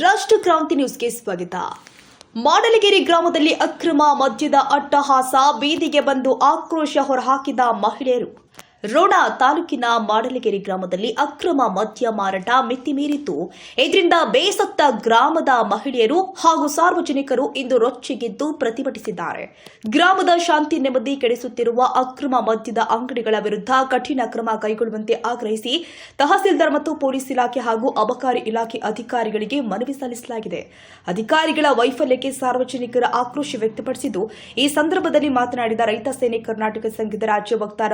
ರಾಷ್ಟ್ರ ಕ್ರಾಂತಿ ನ್ಯೂಸ್ಗೆ ಸ್ವಾಗತ. ಮಾಡಲಗೆರೆ ಗ್ರಾಮದಲ್ಲಿ ಅಕ್ರಮ ಮದ್ಯದ ಅಟ್ಟಹಾಸ ಬೀದಿಗೆ ಬಂದು ಆಕ್ರೋಶ ಹೊರಹಾಕಿದ ಮಹಿಳೆಯರು. ರೋಣ ತಾಲೂಕಿನ ಮಾಡಲಗೆರೆ ಗ್ರಾಮದಲ್ಲಿ ಅಕ್ರಮ ಮದ್ಯ ಮಾರಾಟ ಮಿತಿ ಮೀರಿತ್ತು ಇದರಿಂದ ಬೇಸತ್ತ ಗ್ರಾಮದ ಮಹಿಳೆಯರು ಹಾಗೂ ಸಾರ್ವಜನಿಕರು ಇಂದು ರೊಚ್ಚಿಗೆದ್ದು ಪ್ರತಿಭಟಿಸಿದ್ದಾರೆ. ಗ್ರಾಮದ ಶಾಂತಿ ನೆಮ್ಮದಿ ಕೆಡಿಸುತ್ತಿರುವ ಅಕ್ರಮ ಮದ್ಯದ ಅಂಗಡಿಗಳ ವಿರುದ್ಧ ಕಠಿಣ ಕ್ರಮ ಕೈಗೊಳ್ಳುವಂತೆ ಆಗ್ರಹಿಸಿ ತಹಸೀಲ್ದಾರ್ ಮತ್ತು ಪೊಲೀಸ್ ಇಲಾಖೆ ಹಾಗೂ ಅಬಕಾರಿ ಇಲಾಖೆ ಅಧಿಕಾರಿಗಳಿಗೆ ಮನವಿ ಸಲ್ಲಿಸಲಾಗಿದೆ. ಅಧಿಕಾರಿಗಳ ವೈಫಲ್ಯಕ್ಕೆ ಸಾರ್ವಜನಿಕರ ಆಕ್ರೋಶ ವ್ಯಕ್ತಪಡಿಸಿದ್ದು, ಈ ಸಂದರ್ಭದಲ್ಲಿ ಮಾತನಾಡಿದ ರೈತ ಸೇನೆ ಕರ್ನಾಟಕ ಸಂಘದ ರಾಜ್ಯ ವಕ್ತಾರ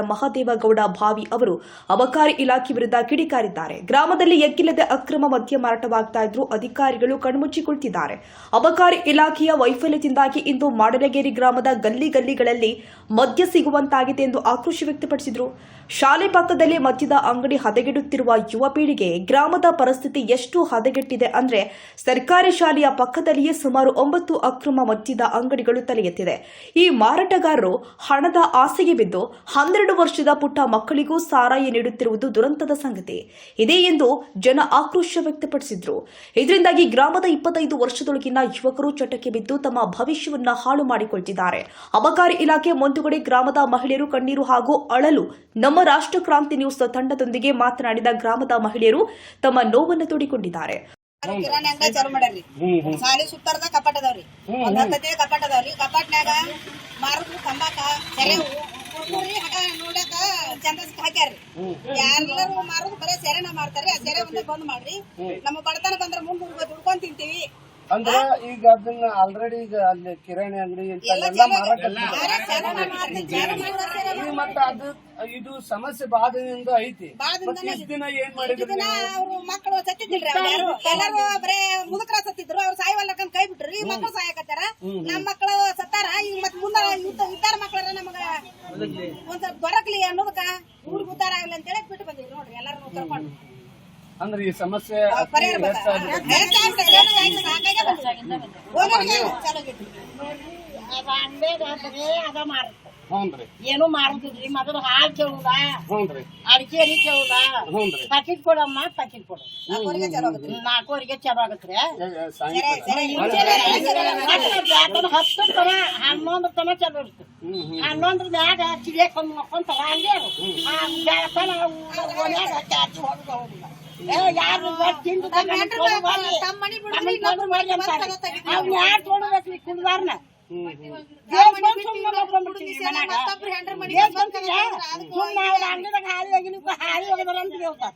ಮಹಾದೇವಗೌಡ ಭಾವಿ ಅವರು ಅಬಕಾರಿ ಇಲಾಖೆ ವಿರುದ್ಧ ಕಿಡಿಕಾರಿದ್ದಾರೆ. ಗ್ರಾಮದಲ್ಲಿ ಎಕ್ಕಿಲ್ಲದೆ ಅಕ್ರಮ ಮದ್ಯ ಮಾರಾಟವಾಗ್ತಾ ಇದ್ರು ಅಧಿಕಾರಿಗಳು ಕಣ್ಮುಚ್ಚಿ ಕುಳಿತಿದ್ದಾರೆ ಅಬಕಾರಿ ಇಲಾಖೆಯ ವೈಫಲ್ಯದಿಂದಾಗಿ ಇಂದು ಮಾಡಲಗೇರಿ ಗ್ರಾಮದ ಗಲ್ಲಿ ಗಲ್ಲಿಗಳಲ್ಲಿ ಮದ್ಯ ಸಿಗುವಂತಾಗಿದೆ ಎಂದು ಆಕ್ರೋಶ ವ್ಯಕ್ತಪಡಿಸಿದರು. ಶಾಲೆ ಪಕ್ಕದಲ್ಲಿ ಮದ್ಯದ ಅಂಗಡಿ ಹದಗೆಡುತ್ತಿರುವ ಯುವ ಪೀಳಿಗೆ ಗ್ರಾಮದ ಪರಿಸ್ಥಿತಿ ಎಷ್ಟು ಹದಗೆಟ್ಟಿದೆ ಅಂದ್ರೆ ಸರ್ಕಾರಿ ಶಾಲೆಯ ಪಕ್ಕದಲ್ಲಿಯೇ ಸುಮಾರು ಒಂಬತ್ತು ಅಕ್ರಮ ಮದ್ಯದ ಅಂಗಡಿಗಳು ತಲೆ ಎತ್ತಿದೆ ಈ ಮಾರಾಟಗಾರರು ಹಣದ ಆಸೆಗೆ ಬಿದ್ದು ಹನ್ನೆರಡು ವರ್ಷದ ಪುಟ್ಟ ಮಕ್ಕಳಿಗೂ ಸಾರಾಯಿ ನೀಡುತ್ತಿರುವುದು ದುರಂತದ ಸಂಗತಿ. ಇದೇ ಎಂದು ಜನ ಆಕ್ರೋಶ ವ್ಯಕ್ತಪಡಿಸಿದ್ರು. ಇದರಿಂದಾಗಿ ಗ್ರಾಮದ ಇಪ್ಪತ್ತೈದು ವರ್ಷದೊಳಗಿನ ಯುವಕರು ಚಟಕ್ಕೆ ಬಿದ್ದು ತಮ್ಮ ಭವಿಷ್ಯವನ್ನ ಹಾಳು ಮಾಡಿಕೊಳ್ತಿದ್ದಾರೆ. ಅಬಕಾರಿ ಇಲಾಖೆ ಮುಂದುಗಡೆ ಗ್ರಾಮದ ಮಹಿಳೆಯರು ಕಣ್ಣೀರು ಹಾಗೂ ಅಳಲು. ನಮ್ಮ ರಾಷ್ಟ್ರ ಕ್ರಾಂತಿ ನ್ಯೂಸ್ ತಂಡದೊಂದಿಗೆ ಮಾತನಾಡಿದ ಗ್ರಾಮದ ಮಹಿಳೆಯರು ತಮ್ಮ ನೋವನ್ನು ತೋಡಿಕೊಂಡಿದ್ದಾರೆ. ಕಿರಾಣಿ ಅಂಗಡಿ ಚಾಲು ಮಾಡ್ಯಾರ್ರಿ ಸಾಲಿ ಸುತ್ತರ್ದ ಕಪಾಟ್ ಅದಾವ್ರಿ ಒಂದ್ ಹತ್ತದೇ ಕಪಾಟ್ ಅದಾವ್ರಿ ಕಪಾಟ್ನ್ಯಾಗ ಮಾರುದು ತಂಬಾಕ ಸೆರೆವು ಕುರ್ಕುರಿ ಹಠ ನೋಡಕ ಚಂದ್ರಸ್ಕ ಹಾಕ್ಯಾರ್ರಿ. ಎಲ್ಲರೂ ಮಾರೋದು ಬರೇ ಸೆರೆನ ಮಾಡ್ತಾರ್ರಿ ಆ ಸೆರೆ ಒಂದೇ ಬಂದ್ ಮಾಡ್ರಿ. ನಮ್ಮ ಬಡತನ ಬಂದ್ರ ಮುಂದ್ ದುಡ್ಕೊಂಡ್ ತಿಂತೀವಿ. ಅಂದ್ರೆ ಈಗ ಅದನ್ನ ಆಲ್ರೆಡಿ ಈಗ ಅಲ್ಲಿ ಕಿರಾಣಿ ಅಂಗಡಿ ಎಲ್ಲ ಮಾರಾಟ ಮಾಡ್ತಾರೆ. ಸೆರೆನ ಮಾಡ್ರಿ, ಮತ್ತೆ ಅದು ಇದು ಸಮಸ್ಯೆ ಬಾಧದಿಂದ ಐತಿ. ಇಷ್ಟ್ ದಿನ ಏನ್ ಮಾಡಿದ್ರಿ ಇದನ್ನ ನೀವು? ಅವ್ರು ಮಕ್ಕಳು ಸತ್ತಿದ್ದಿಲ್ರಿ ಅವ್ರು ಯಾರು? ಎಲ್ಲಾರು ಬರೇ ಮುದುಕರ ಸತ್ತಿದ್ರು. ಅವ್ರು ಸಾಯವಲ್ಲಕಂದ್ ಕೈ ಬಿಟ್ರಿ. ಈ ಮಕ್ಕಳು ಸಾಯಕತ್ತಾರ? ನಮ್ಮ ಮಕ್ಕಳು ಸತ್ತಾರ? ಈಗ ಮತ್ ಮುಂದ ಇದ್ದಾರ ಮಕ್ಕಳ ನಮಗ? ಒಂದ್ ಸ್ವಲ್ಪ ದೊರಕ್ಲಿ ಅನ್ನೋದಕ್ಕ ಊರ್ ಉದ್ದಾರ ಆಗ್ಲಿ ಅಂತೇಳಿ ಬಿಟ್ಟು ಬಂದಿವಿ ನೋಡ್ರಿ. ಎಲ್ಲಾರು ಕರ್ಕೊಂಡು. ಅಂದ್ರೆ ಈ ಸಮಸ್ಯೆ ಅತಿ ಪರಿಹಾರ ಹೆಚ್ಚಾಗಿದೆ. ಏನು ಮಾಡುದಿಲ್ರಿ ಮೊದಲು ಹಾಲು ಕೇಳುದ. ಅಡಿಕೆ ಕೇಳುದ. ಹ್ಞೂನ್ರಿ ಪ್ಯಾಕೆಟ್ ಕೊಡಮ್ಮ ಪ್ಯಾಕೆಟ್ ಕೊಡು. ನಾಲ್ಕೂವರೆಗೆ ಚಲೋ ಆಗತ್ರಿ ಹತ್ತು ತನ ಹನ್ನೊಂದ್ರ ತನ ಚಲೋ ಇರ್ತದೆ ಹನ್ನೊಂದ್ರ ಮ್ಯಾಗ ಚಿಡಿಯಕೊಂಡ್ ಮಕ್ಕೊಂತಾರ ಹಂಗೆ ಬೆಳತನ ಓನ್ಯಾಗ ಚಾಚಿ ಹೋಗುದ. ಯಾರು ತಿಂದು. ಅವ್ನ್ ಯಾರ್ ಕುಡ್ದಾರ್ನ? ಹಾಳಿ ಹೋಗಿದಾರ ಅಂತ ಹೇಳ್ತಾರ.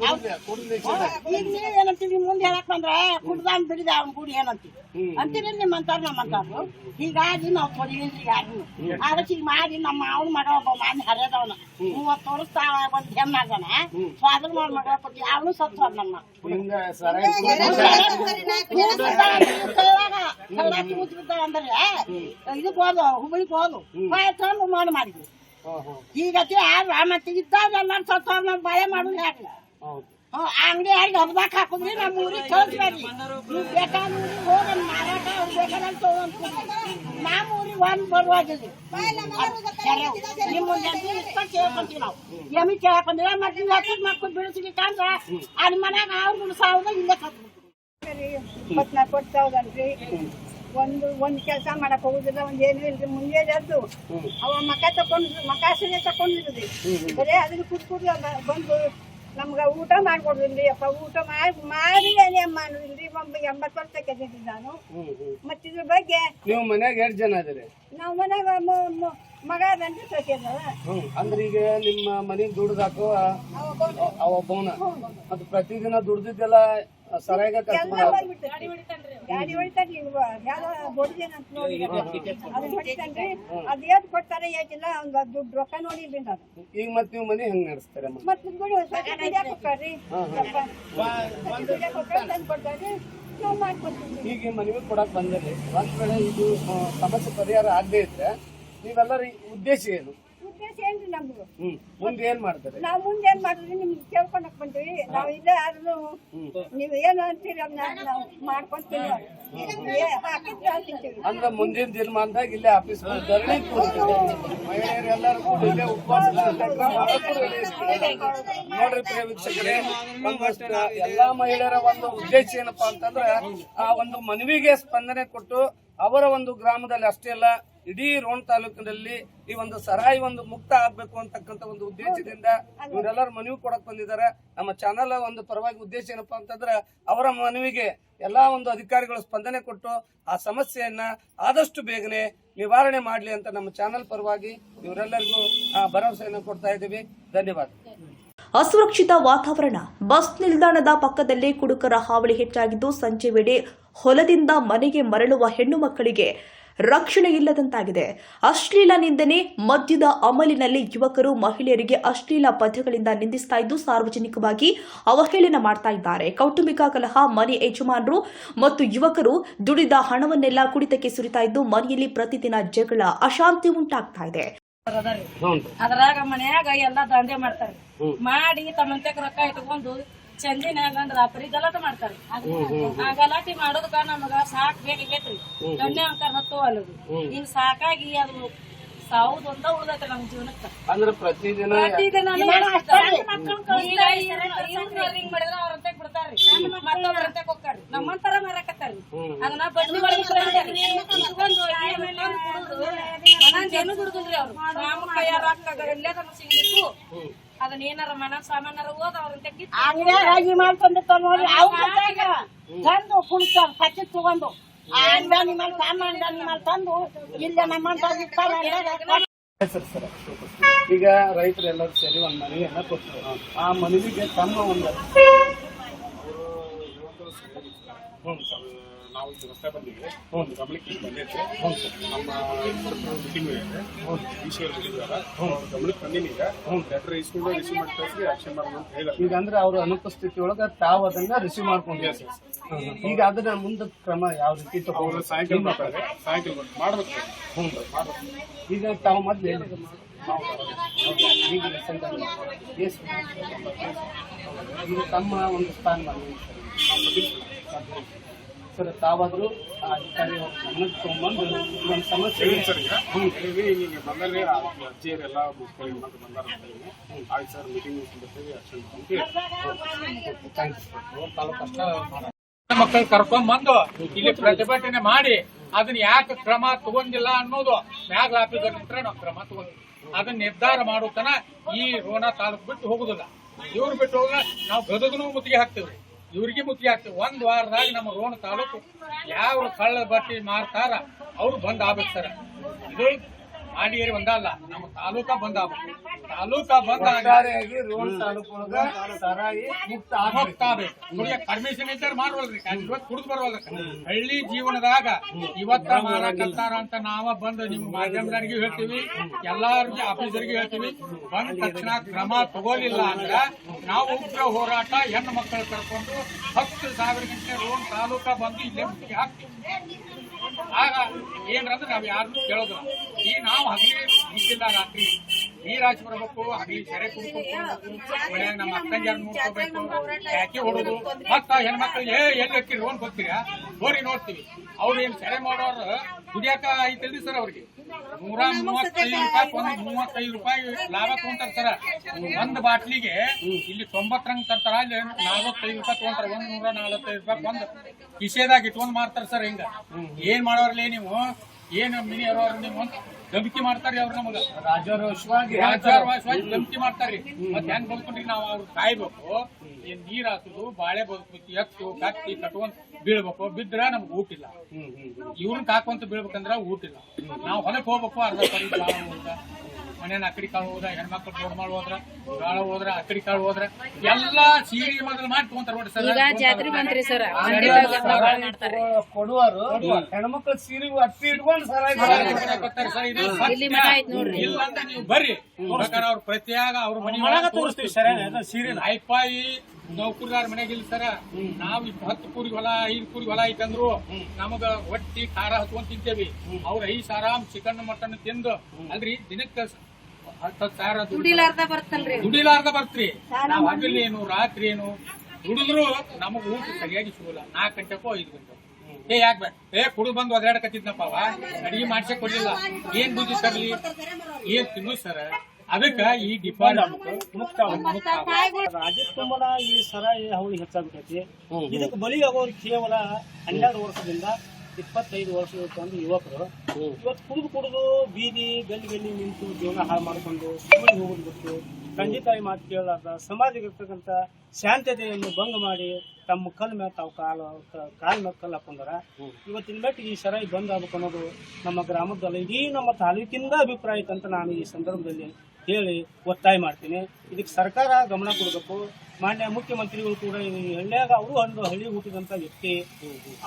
ಈಗ ನೀವ್ ಏನಂತೀವಿ ಮುಂದೆ ಹೇಳಕ್ ಬಂದ್ರೆ ಕುಡ್ದಾನ್ ಬಿಡಿದ ಅವ್ನ ಕುಡಿ ಏನಂತೀವಿ ಅಂತೀರಿ ನಿಮ್ ಅಂತಾರ ನಮ್ಮ ಅಂತಾರು ಹೀಗಾಗಿ ನಾವು ತೊಡಿಗಿಲ್ರಿ ಯಾರನ್ನು ಅದಕ್ಕೆ ಈಗ ಮಾಡಿ ನಮ್ಮ ಮಾವನ ಮಗ ಒಬ್ಬ ಮಾನ್ಯ ಹರಿಯದವನ ಮೂವತ್ತು ವರ್ಷ ಒಂದ್ ಹೆಣ್ಣಾಗನ ಸ್ವಾದ್ರ ಮಾಡಿ ಮಗ ಕೊಟ್ಟು ಅವನು ಸತ್ತು ನಮ್ಮ ಅಂದ್ರೆ ಇದಕ್ ಹೋದು ಹುಬ್ಳಿಗ್ ಹೋದು ತಂದು ಮಾಡಿದ್ವಿ ಈಗ ಆ ಈಗತಿ ಯಾರು ಮತ್ತೆ ಇದ್ದಾಗ ಎಲ್ಲಾರು ಸತ್ತು ಬಾಳೆ ಮಾಡೋದು ಯಾಕೆ ಅಂಗಡಿ ಯಾರಿಗೆ ಹಬ್ಬದಾಗ ಹಾಕುದ್ರಿ ನಮ್ಮ ಊರಿಗೆ ಕಳಿಸ್ಬೇಡಿ ನೀವು ಬೇಕಾದ ಹೋಗಿ ಮಾರಾಟ, ಅವ್ರು ಬೇಕಾದಂತ ನಮ್ಮ ಊರಿಗೆ ಒಂದ್ ಬರುವಾಗಿಲ್ಲ. ನಿಮ್ಮ ಕೇಳ್ಕೊಂತೀವಿ ನಾವು. ಎಮ್ಮಿ ಕೇಳ್ಕೊಂಡ್ರೆ ಮತ್ತೆ ಹತ್ತಿರ ಮಕ್ಕಳು ಬೆಳೆಸ್ಲಿಕ್ಕೆ ಅಂದ್ರೆ ಅಲ್ಲಿ ಮನ್ಯಾಗ ಅವ್ರು ಸಾವಿರದ ಇಲ್ಲೇ ಹೌದಲ್ರಿ ಒಂದು, ಒಂದ್ ಕೆಲಸ ಮಾಡಕ್ ಹೋಗುದಿಲ್ಲ, ಒಂದ್ ಏನು ಇಲ್ರಿ. ಮುಂದೆ ಎದ್ದು ಅವ ಮಕ ತಕೊಂಡ್ ಮಕಾಸನೆ ತಕೊಂಡಿದ್ರಿ ಬರೇ ಅದನ್ನ ಕುಡ್ ಬಂದು ನಮ್ಗ ಊಟ ಮಾಡ್ಕೊಡ್ರಿ ಅಪ್ಪ. ಊಟ ಮಾಡಿ ಮಾಡಿ ಅಲ್ಲಿ ಅಮ್ಮ ಅನ್ನೋದಿಲ್ರಿ ಒಂಬ ಎಂಬತ್ತು ವರ್ಷ ಕೆದ್ದಿದ್ದೆ ನಾನು ಮತ್ತೆ ಇದ್ರ ಮತ್ತಿದ್ರ ಬಗ್ಗೆ ನೀವು ಮನ್ಯಾಗ ಎಷ್ಟು ಜನ ಇದ್ರಿ ನಾವು ಮನ್ಯಾಗ ಮಗ ಸೊಸೆಯಲ್ಲ ಹ್ಮ್ ಅಂದ್ರೆ ಈಗ ನಿಮ್ಮ ಮನೆ ದುಡ್ದಾಕೋ ಅವ ಒಬ್ಬವನ. ಅದು ಪ್ರತಿದಿನ ದುಡ್ದಿದ್ದೆಲ್ಲ ಸರಾಯಿಗ ಗಾಡಿ ಅಂತ ನೋಡಿ ಅದು ಹೊಡಿತಾನ್ರಿ ಅದ್ ಏಟ್ ಕೊಡ್ತಾರೆ ಏಟಿಲ್ಲ ಒಂದ್ ದುಡ್ಡು ರೊಕ್ಕ ನೋಡಿಲ್ರಿ ನಾನು ಈಗ ಮತ್ತೆ ನೀವು ಮನೆ ಹೆಂಗ್ ನಡೆಸ್ತಾರೆ ಮತ್ತೆ ಬಿಡು ಸೊಸೆ ದುಡ್ಯಾಕ್ ಹೋಗ್ತಾರ್ರಿ ಸ್ವಲ್ಪ ಸೊಸೆ ದುಡ್ಯಾಕ್ ಹೋಗ್ತಾರ ತಂದ್ ಕೊಡ್ತಾರ್ರಿ ನಾವ್ ಮಾಡ್ಕೊಡ್ತೀವಿ. ಈಗ ಮನೆಗೆ ಕೊಡಕ್ ಬಂದಿರಿ. ಒಂದ್ ವೇಳೆ ಇದು ಸಮಸ್ಯೆ ಪರಿಹಾರ ಆಗದೆ ಇದ್ರೆ ನೀವೆಲ್ಲರ ಉದ್ದೇಶ ಏನು? ಉದ್ದೇಶ ಏನ್ರಿ ನಮ್ದು? ಹ್ಮ್ ಮುಂದೆ ಏನ್ ಮಾಡ್ತಾರೆ? ನಾವ್ ಮುಂದೆ ಏನ್ ಮಾಡಿದ್ರಿ ನಿಮ್ಗೆ ಕೇಳ್ಕೊಂಡಕ್ ಬಂದ್ವಿ. ನಾವ್ ಇಲ್ಲೇ ಆದ್ರೂ ನೀವ್ ಏನು ಅಂತೀರಿ ಅದನ್ನ ನಾವು ಮಾಡ್ಕೊಂತೀವಿ ಅಂದ್ರೆ ಹಾಕಿದ್ರೆ ಹಾಕಿರ್ತೀವಿ ಅಂದ್ರ ಮುಂದಿನ ದಿನಮಾನದಾಗ ಇಲ್ಲೇ ಆಫೀಸ್ ಧರಣಿ ಮಹಿಳೆಯರೆಲ್ಲರೂ ಕೂಡ ಇಲ್ಲೇ ಉಪವಾಸ. ನೋಡ್ರಿ ಪ್ರಿಯ ವೀಕ್ಷಕರೇ ಒಂದಷ್ಟು ಎಲ್ಲಾ ಮಹಿಳೆಯರ ಒಂದು ಉದ್ದೇಶ ಏನಪ್ಪಾ ಅಂತಂದ್ರೆ ಆ ಒಂದು ಮನವಿಗೆ ಸ್ಪಂದನೆ ಕೊಟ್ಟು ಅವರ ಒಂದು ಗ್ರಾಮದಲ್ಲಿ ಅಷ್ಟೇ ಅಲ್ಲ, ಇಡೀ ರೋಣ ತಾಲೂಕಿನಲ್ಲಿ ಈ ಒಂದು ಸರಾಯಿ ಒಂದು ಮುಕ್ತ ಆಗ್ಬೇಕು ಅಂತಕ್ಕಂಥ ಒಂದು ಉದ್ದೇಶದಿಂದ ಇವರೆಲ್ಲರೂ ಮನವಿ ಕೊಡಕ್ ಬಂದಿದ್ದಾರೆ. ನಮ್ಮ ಚಾನಲ್ ಒಂದು ಪರವಾಗಿ ಉದ್ದೇಶ ಏನಪ್ಪಾ ಅಂತಂದ್ರ, ಅವರ ಮನವಿಗೆ ಎಲ್ಲಾ ಒಂದು ಅಧಿಕಾರಿಗಳು ಸ್ಪಂದನೆ ಕೊಟ್ಟು ಆ ಸಮಸ್ಯೆಯನ್ನ ಆದಷ್ಟು ಬೇಗನೆ ನಿವಾರಣೆ ಮಾಡ್ಲಿ ಅಂತ ನಮ್ಮ ಚಾನಲ್ ಪರವಾಗಿ ಇವರೆಲ್ಲರಿಗೂ ಭರವಸೆಯನ್ನು ಕೊಡ್ತಾ ಇದ್ದೀವಿ. ಧನ್ಯವಾದ. ಅಸುರಕ್ಷಿತ ವಾತಾವರಣ. ಬಸ್ ನಿಲ್ದಾಣದ ಪಕ್ಕದಲ್ಲೇ ಕುಡುಕರ ಹಾವಳಿ ಹೆಚ್ಚಾಗಿದ್ದು, ಸಂಜೆ ವೇಳೆ ಹೊಲದಿಂದ ಮನೆಗೆ ಮರಳುವ ಹೆಣ್ಣು ಮಕ್ಕಳಿಗೆ ರಕ್ಷಣೆ ಇಲ್ಲದಂತಾಗಿದೆ ಅಶ್ಲೀಲ ನಿಂದನೆ ಮದ್ಯದ ಅಮಲಿನಲ್ಲಿ ಯುವಕರು ಮಹಿಳೆಯರಿಗೆ ಅಶ್ಲೀಲ ಪದ್ಯಗಳಿಂದ ನಿಂದಿಸ್ತಾ ಇದ್ದು ಸಾರ್ವಜನಿಕವಾಗಿ ಅವಹೇಳನ ಮಾಡ್ತಾ ಇದ್ದಾರೆ. ಕೌಟುಂಬಿಕ ಕಲಹ ಮನೆ ಯಜಮಾನರು ಮತ್ತು ಯುವಕರು ದುಡಿದ ಹಣವನ್ನೆಲ್ಲ ಕುಡಿತಕ್ಕೆ ಸುರಿತಾ ಇದ್ದು ಮನೆಯಲ್ಲಿ ಪ್ರತಿದಿನ ಜಗಳ ಅಶಾಂತಿ ಉಂಟಾಗ್ತಾ ಇದೆ. ಅದ್ರಾಗ ಮನ್ಯಾಗ ಎಲ್ಲಾ ದಂಧೆ ಮಾಡ್ತಾರೆ. ಮಾಡಿ ತಮ್ಮಂತೆ ರೊಕ್ಕ ಇಟ್ಕೊಂಡು ಚಂದಿನ್ಯಾಗ ಅಂದ್ರ ರಾತ್ರಿ ಗಲಾಟೆ ಮಾಡ್ತಾರೆ ಆ ಗಲಾಟೆ ಮಾಡೋದಕ್ಕ ನಮಗ ಸಾಕ್ ಬೇಕಾಗೈತ್ರಿ. ಗಣ್ಯ ಅಂತಾರ ಹತ್ತು ಅಲ್ಲದು ಹಿಂಗ್ ಸಾಕಾಗಿ ಅದು ಸಾವುದ್ ಒಂದ ಉಳ್ದೈತ್ರಿ ನಮ್ ಜೀವನಕ್ಕ. ಅಂದ್ರೆ ಪ್ರತಿದಿನ ಪ್ರತಿದಿನ ಹಿಂಗ್ ಮಾಡಿದ್ರ ಬಿಡ್ತಾರ್ರಿ. ಹೋಗ್ತಾರ್ರಿ. ನಮ್ಮಂತರ ಮಾರಕತ್ತಾರ್ರಿ. ಅದನ್ನ ಬಡ್ಡಿ ಒಳಗೆ ಇಟ್ಕೊಂಡು ಏನು ದುಡ್ದ್ರಿ ಅವ್ರು. ನಮ್ಮ ಕೈಯ ರೊಕ್ಕ ಇಲ್ಲೇ ನಮ್ಗ್ ಸಿಗ್ಲಿತ್ತು ಅದನ್ನ ಏನಾರ ಮನ ಸಾಮಾನಾರ ಅವ್ರಂತೆ ಅಂಗಡಿಯಾಗ ಹಾಗೆ ಮಾಡ್ಕೊಂಡಿರ್ತಾವ ನೋಡಿ ತಂದು ಕುಡಿತಾರ ತಗೊಂಡು. ಆ ಅಂಗಡಿ ಮೇಲೆ ಸಾಮಾನ್ ಅಂಗಡಿ ಮೇಲೆ ತಂದು ಇಲ್ಲೇ ನಮ್ಮಂತ ಸರ್ ಸರ್. ಈಗ ರೈತರು ಎಲ್ಲರೂ ಸೇರಿ ಒಂದು ಮನವಿಯನ್ನ ಕೊಟ್ಟರು ಆ ಮನವಿಗೆ ತಮ್ಮ ಒಂದು ಹ್ಞೂ ಸರ್ ನಾವು ಇಲ್ಲಿ ಹೊಸ ಬಂದಿವಿ ಹ್ಞೂ ಗಮನಕ್ಕೆ ಬಂದೈತೆ ಸರ್. ನಮ್ಮ ಮೀಟಿಂಗ್ ಇದೆ ಬಂದಿದ್ದಾರ ಅವ್ರ ಗಮನಕ್ಕೆ ಬಂದಿನಿ ಈಗ. ಲೆಟರ್ ಇಸ್ಕೊಂಡು ರಿಸೀವ್ ಮಾಡಿ ಕಳಿಸಿ ಆಕ್ಷನ್ ಮಾಡೋದು ಅಂತ ಹೇಳಿದ್ರು ಈಗ ಅಂದ್ರೆ ಅವ್ರ ಅನುಪಸ್ಥಿತಿ ಒಳಗ ತಾವು ಅದನ್ನ ರಿಸೀವ್ ಮಾಡ್ಕೊಂಡಿದ್ದಾರೆ. ಈಗ ಅದನ್ನ ಮುಂದೆ ಕ್ರಮ ಯಾವ ರೀತಿ ಅವ್ರು ತಗೊಂಡು ಸಾಯಂಕಾಲ ಬರ್ತಾರೆ ಸಾಯಂಕಾಲ ಮಾಡ್ಬೇಕು ಹ್ಞೂ ಈಗ ತಾವು ಮೊದ್ಲು ಹೇಳಿದ್ರು. ಈಗ ತಮ್ಮ ಒಂದು ಸ್ಥಾನಮಾನ. ಸರ್ ತಾವಾದ್ರು ಅಧಿಕಾರಿ ಗಮನಕ್ಕೆ ಒಂದು ಸಮಸ್ಯೆ ಹೇಳಿನಿ ಸರ್ ಈಗ. ಹೇಳಿವಿ ಈಗ ಬಂದಲ್ಲಿ ಅಜ್ಜಿಯರೆಲ್ಲ ಮುಗಿಸ್ಕೊಳ್ಳಿ ಮತ್ತೆ ಬಂದಾರ ಆಯ್ತು ಸರ್ ಮೀಟಿಂಗ್ ಬರ್ತೀವಿ ಆಕ್ಷನ್ ಅಂತ ಥ್ಯಾಂಕ್ಸ್ ತಾಲೂಕು ಅಷ್ಟ ಮಕ್ಕಳು ಕರ್ಕೊಂಡ್ ಬಂದು ಇಲ್ಲಿ ಪ್ರತಿಭಟನೆ ಮಾಡಿ ಅದನ್ನ ಯಾಕೆ ಕ್ರಮ ತಗೊಂಡಿಲ್ಲ ಅನ್ನೋದು ಮ್ಯಾಗ್ ಆಫೀಸರ್ ನಿಂತ್ರೆ ನಾವು ಕ್ರಮ ತಗೊಂಡ್ವಿ. ಅದನ್ನ ನಿರ್ಧಾರ ಮಾಡೋತನ ಈ ರೋಣ ತಾಲೂಕು ಬಿಟ್ಟು ಹೋಗುದಿಲ್ಲ. ಇವ್ರು ಬಿಟ್ಟು ಹೋಗ ನಾವು ಗದಗನೂ ಮುತ್ತಿಗೆ ಹಾಕ್ತೇವೆ. ಇವ್ರಿಗೆ ಬುದ್ಧಿ ಆಗ್ತದೆ. ಒಂದ್ ವಾರದಾಗ ನಮ್ಮ ರೋಣ ತಾಲೂಕು ಯಾವ ಕಳ್ಳ ಬಟ್ಟಿ ಮಾರ್ತಾರ ಅವ್ರು ಬಂದ್ ಆಗ್ಬೇಕು ಸರ್. ಇದು ಮಾಡಿಯೇರಿ ಒಂದಲ್ಲ ನಮ್ಮ ತಾಲೂಕ ಬಂದ್ ಆಗ್ಬೇಕು. ತಾಲೂಕ ಬಂದ್ ಸರಾಯಿ ಮುಕ್ತ ಆಗ್ಬೇಕು. ಹೋಗ್ತಾಬೇಕು ಕುಡಿಯಕ್ ಪರ್ಮಿಷನ್ ಇದ್ದಾರೆ ಮಾಡ್ವಲ್ರಿ. ಇವತ್ತು ಕುಡಿದು ಬರವಲ್ರಿ. ಹಳ್ಳಿ ಜೀವನದಾಗ ಇವತ್ತ ಮಾರಾಕತ್ತಾರ ಅಂತ ನಾವ ಬಂದು ನಿಮ್ ಮಾಧ್ಯಮದವ್ರಿಗೆ ಹೇಳ್ತೀವಿ ಎಲ್ಲಾರ್ಗೂ ಆಫೀಸರ್ಗೂ ಹೇಳ್ತೀವಿ. ಬಂದ ತಕ್ಷಣ ಕ್ರಮ ತಗೋಲಿಲ್ಲ ಅಂದ್ರ ನಾವು ಉಗ್ರ ಹೋರಾಟ ಹೆಣ್ಣು ಮಕ್ಕಳು ಕರ್ಕೊಂಡು ಹತ್ತು ಸಾವಿರ ಗಂಟೆ ರೋಡ್ ತಾಲೂಕ ಬಂದು ಇಲ್ಲಿ ಹಾಕ್ತೀವಿ. ಆಗ ಏನಂದ್ರೆ ನಾವು ಯಾರನ್ನೂ ಕೇಳೋದಿಲ್ಲ. ಈ ನಾವು ಹಗಲಿ ಇದ್ದಿಲ್ಲ ರಾತ್ರಿ. ನೀರಾಚಿ ಬರ್ಬೇಕು ಹಗಲಿ ಸೆರೆ ಕುಡ್ಬೇಕು ಮನ್ಯಾಗ ನಮ್ಮ ಅಕ್ಕಂಜಾರ್ ನೋಡ್ಕೋಬೇಕು. ಯಾಕೆ ಹೊಡೋದು? ಮತ್ತ ಏ, ಎಲ್ಲಿ ಹಾಕಿರು ಅಂತ ಗೊತ್ತೀರಾ ಹೋರಿ, ನೋಡ್ತೀವಿ. ಅವ್ರು ಏನ್ ಸೆರೆ ಮಾಡೋರು? ದುಡಿಯಾಕ ಐತಲ್ರಿ ಸರ್ ಅವ್ರಿಗೆ. ನೂರ ಮೂವತ್ತೈದು ರೂಪಾಯಿ ಒಂದು ಮೂವತ್ತೈದು ರೂಪಾಯಿ ಲಾಭ ತಗೊಂತಾರ ಸರ್. ಒಂದ್ ಬಾಟ್ಲಿಗೆ ಇಲ್ಲಿ ತೊಂಬತ್ತರಂಗ್ ತರ್ತಾರ, ಅಲ್ಲಿ ನಲವತ್ತೈದು ರೂಪಾಯಿ ತಗೊಂತಾರ. ಒಂದ್ ನೂರ ನಲ್ವತ್ತೈದು ರೂಪಾಯಿ ಬಂದ್ ಕಿಸೆದಾಗ ಇಟ್ಕೊಂಡ್ ಮಾರ್ತಾರ ಸರ್ ಹಿಂಗ? ಏನ್ ಮಾಡೋರ್ಲಿ ನೀವು? ಏನ್ ಮಿನಿ ಅವ್ರವ್ರು ನೀವು ಧಮಕಿ ಮಾಡ್ತಾರ್ರಿ ಅವ್ರ ನಮಗ. ರಾಜಾರೋಷವಾಗಿ ರಾಜಾರ್ವಾಸವಾಗಿ ಧಮಕಿ ಮಾಡ್ತಾರ್ರಿ ಮತ್ ಹೆಂಗ್ ಬದುಕೊಂಡ್ರಿ ನಾವು ಅವ್ರು ಕಾಯ್ಬೇಕು? ಏನ್ ನೀರ್ ಹಾಕುದು ಬಾಳೆ ಬದುಕಿ ಎತ್ತು ಕತ್ತಿ ಕಟ್ಕೊಂಡ್ ಬೀಳ್ಬೇಕು. ಬಿದ್ರ ನಮ್ಗೆ ಊಟ ಇಲ್ಲ. ಇವ್ರನ್ನ ಕಾಕೊಂತ ಬೀಳ್ಬೇಕಂದ್ರ ಊಟ ಇಲ್ಲ. ನಾವ್ ಹೊಲಕ್ ಹೋಗ್ಬೇಕು ಅರ್ಧ ಹೋದ್ರ ಮನೇನ ಅಕ್ಕಡಿ ಕಾಳು ಹೋದ್ರ ಹೆಣ್ಮಕ್ಳು ರೋಡ್ ಮಾಡಿ ಹೋದ್ರ ಗಾಳ ಹೋದ್ರ ಅಕ್ಕಡಿ ಕಾಳು ಹೋದ್ರ ಎಲ್ಲಾ ಸೀರೆ ಮೊದಲು ಮಾಡಿ ತಗೊಂತಾರ ನೋಡಿ ಸರ್. ಜಾತ್ರೆ ಬಂತ್ರಿ ಸರ್. ಕೊಡುವರು. ಹೆಣ್ಮಕ್ಳ ಸೀರೆ ಅಟ್ಟಿ ಇಟ್ಕೊಂಡು ಸರ ಸರ್ ನೋಡ್ರಿ. ನೀವು ಬರ್ರಿ. ಬೇಕಾದ್ರೆ ಅವ್ರ ಪ್ರತಿಯಾಗ ಅವ್ರ ಮನೆ ತೋರಿಸ್ತೀವಿ ಐಪಾಯಿ ನೌಕರದಾರ ಮನೆಗೆ ಇಲ್ಲ ಸರ. ನಾವ್ ಇಪ್ಪ ಹತ್ತು ಕೂರಿ ಹೊಲ ಐದು ಕೂರಿ ಹೊಲ ಐತಂದ್ರು ನಮಗ ಒಟ್ಟಿ ಖಾರ ಹತ್ಕೊಂಡ್ ತಿಂತೇವಿ. ಅವ್ರ ಐಸ್ ಆರಾಮ್ ಚಿಕನ್ ಮಟನ್ ತಿಂದು ಅಲ್ರಿ ದಿನಕ್ಕ ದುಡಿಲಾರ್ದ ಬರ್ತಲ್ರಿ ದುಡಿಲಾರ್ದ ಬರ್ತ್ರಿ. ನಾವ್ ಹಗಲ್ ಏನು ರಾತ್ರಿ ಏನು ದುಡಿದ್ರು ನಮಗ್ ಊಟ ಸರಿಯಾಗಿ ಸಿಗೋಲ್ಲ. ನಾಲ್ಕು ಗಂಟೆಕೋ ಐದು ಗಂಟೆ ಏ ಯಾಕೆ ಏ ಕುಡಿದು ಬಂದು ಒದಾಡಕತ್ತಿದ್ನಪ್ಪ ಅವ. ಅಡಿಗೆ ಮಾಡ್ಸಕ್ ಕೊಡ್ಲಿಲ್ಲ. ಏನ್ ಬುದ್ಧಿ ತರ್ಲಿ ಏನ್ ತಿನ್ನು ಸರ? ಅದಕ್ಕ ಈ ಡಿಪಾರ್ಟ್ಮೆಂಟ್ ಮುಕ್ತ ತುಂಬಲ ಈ ಸರಾಯಿ ಹವಳಿ ಹೆಚ್ಚಾಗ್ತೈತಿ ಇದಕ್ಕೆ ಬಲಿ ಆಗೋರು ಕೇವಲ ಹನ್ನೆರಡು ವರ್ಷದಿಂದ ಇಪ್ಪತ್ತೈದು ವರ್ಷದ ತಂದು ಯುವಕರು. ಇವತ್ತು ಕುಡಿದು ಕುಡಿದು ಬೀದಿ ಬೆಲ್ಲಿ ಬೆಲ್ಲಿ ನಿಂತು ಜೀವನ ಹಾಳು ಮಾಡಿಕೊಂಡು ಸ್ಕೂಲಿಗೆ ಹೋಗೋದು ಬಿಟ್ಟು ತಂದೆ ತಾಯಿ ಮಾತು ಕೇಳಲಾರ್ದ. ಸಮಾಜಕ್ಕೆ ಇರ್ತಕ್ಕಂಥ ಶಾಂತತೆಯನ್ನು ಭಂಗ ಮಾಡಿ ತಮ್ಮ ಕಲ್ ಮೇಲೆ ತಾವು ಕಾಲು ಕಾಲ್ ಮೇಲೆ ಕಲ್ಲು ಹಾಕೊಂಡಾರ ಇವತ್ತಿನ ಮಟ್ಟಿಗೆ ಈ ಸರಾಯಿ ಬಂದ್ ಆಗ್ಬೇಕು ಅನ್ನೋದು ನಮ್ಮ ಗ್ರಾಮದಲ್ಲ ಇಡೀ ನಮ್ಮ ತಾಲೂಕಿಂದ ಅಭಿಪ್ರಾಯ ಅಂತ ನಾನು ಈ ಸಂದರ್ಭದಲ್ಲಿ ಹೇಳಿ ಒತ್ತಾಯ ಮಾಡ್ತೀನಿ. ಇದಕ್ಕೆ ಸರ್ಕಾರ ಗಮನ ಕೊಡಬೇಕು. ಮಾನ್ಯ ಮುಖ್ಯಮಂತ್ರಿಗಳು ಕೂಡ ಹಳ್ಳಿಯಾಗ ಅವರು ಒಂದು ಹಳ್ಳಿ ಹುಟ್ಟಿದಂತ ವ್ಯಕ್ತಿ.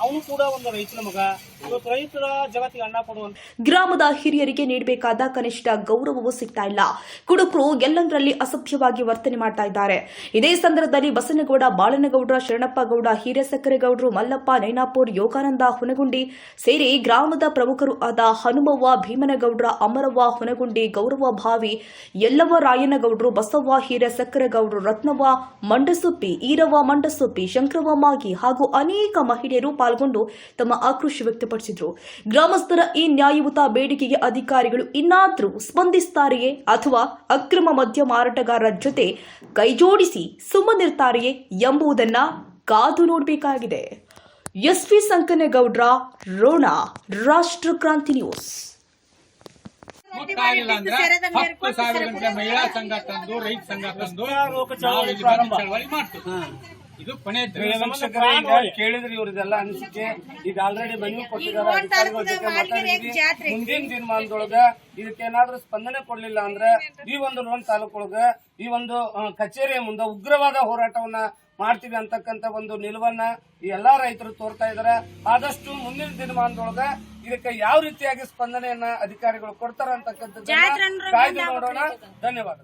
ಅವನು ಕೂಡ ಒಂದು ರೈತನ ಮಗ. ರೈತರ ಜಗತ್ತಿಗೆ ಅಣ್ಣ ಕೊಡುವಂತ ಗ್ರಾಮದ ಹಿರಿಯರಿಗೆ ನೀಡಬೇಕಾದ ಕನಿಷ್ಠ ಗೌರವವೂ ಸಿಗ್ತಾ ಇಲ್ಲ. ಕುಡುಕರು ಎಲ್ಲಂದರಲ್ಲಿ ಅಸಭ್ಯವಾಗಿ ವರ್ತನೆ ಮಾಡ್ತಾ ಇದ್ದಾರೆ. ಇದೇ ಸಂದರ್ಭದಲ್ಲಿ ಬಸನಗೌಡ, ಬಾಳನಗೌಡ, ಶರಣಪ್ಪಗೌಡ, ಹಿರೇಸಕ್ಕರೆಗೌಡರು, ಮಲ್ಲಪ್ಪ, ನೈನಾಪುರ್, ಯೋಗಾನಂದ ಹುನಗುಂಡಿ ಸೇರಿ ಗ್ರಾಮದ ಪ್ರಮುಖರು ಆದ ಹನುಮವ್ವ ಭೀಮನಗೌಡ್ರ ಅಮರವ್ವ, ಹುನಗುಂಡಿ ಗೌರವ ಭಾವಿ ಯಲ್ಲವ್ವ ರಾಯನಗೌಡರು, ಬಸವ್ವ ಹಿರೇಸಕ್ಕರೆಗೌಡರು ರತ್ನವ ಮಂಡಸುಪ್ಪಿ ಈರವ ಮಂಡಸುಪ್ಪಿ ಶಂಕರವ ಮಾಗಿ ಹಾಗೂ ಅನೇಕ ಮಹಿಳೆಯರು ಪಾಲ್ಗೊಂಡು ತಮ್ಮ ಆಕ್ರೋಶ ವ್ಯಕ್ತಪಡಿಸಿದರು. ಗ್ರಾಮಸ್ಥರ ಈ ನ್ಯಾಯಯುತ ಬೇಡಿಕೆಗೆ ಅಧಿಕಾರಿಗಳು ಇನ್ನಾದರೂ ಸ್ಪಂದಿಸುತ್ತಾರೆಯೇ ಅಥವಾ ಅಕ್ರಮ ಮದ್ಯ ಮಾರಾಟಗಾರರ ಜೊತೆ ಕೈಜೋಡಿಸಿ ಸುಮ್ಮನಿರ್ತಾರೆಯೇ ಎಂಬುದನ್ನ ಕಾದು ನೋಡಬೇಕಾಗಿದೆ. ಎಸ್ ವಿ ಸಂಕನಗೌಡ್ರ, ರೋಣ, ರಾಷ್ಟ್ರ ಕ್ರಾಂತಿ ನ್ಯೂಸ್. ಅಂದ್ರೆ ಹತ್ತು ಸಾವಿರ ಗಂಟೆ ಮಹಿಳಾ ಸಂಘ ತಂದು ರೈತ ಸಂಘ ತಂದು ನಾವು ಇಲ್ಲಿ ಬಂದು ಚಳವಳಿ ಮಾಡ್ತೀವಿ. ಇದು ಕೊನೆ ಕೇಳಿದ್ರಿ ಇವ್ರದೆಲ್ಲ ಅನಿಸಿಕೆ. ಈಗ ಆಲ್ರೆಡಿ ಮನವಿ ಕೊಟ್ಟಿದ್ದಾರೆ ಮುಂದಿನ ದಿನಮಾನದೊಳಗ ಇದಕ್ಕೇನಾದ್ರೂ ಸ್ಪಂದನೆ ಕೊಡ್ಲಿಲ್ಲ ಅಂದ್ರೆ ಈ ಒಂದು ಲೋನ್ ತಾಲೂಕೊಳಗ ಈ ಒಂದು ಕಚೇರಿಯ ಮುಂದೆ ಉಗ್ರವಾದ ಹೋರಾಟವನ್ನ ಮಾಡ್ತೀವಿ ಅಂತಕ್ಕಂತ ಒಂದು ನಿಲುವನ್ನ ಈ ಎಲ್ಲಾ ರೈತರು ತೋರ್ತಾ ಇದಾರೆ. ಆದಷ್ಟು ಮುಂದಿನ ದಿನಮಾನದೊಳಗ ಇದಕ್ಕೆ ಯಾವ ರೀತಿಯಾಗಿ ಸ್ಪಂದನೆಯನ್ನ ಅಧಿಕಾರಿಗಳು ಕೊಡ್ತಾರ ಅಂತಕ್ಕಂಥದ್ದು ಕಾಯ್ದು ನೋಡೋಣ. ಧನ್ಯವಾದಗಳು.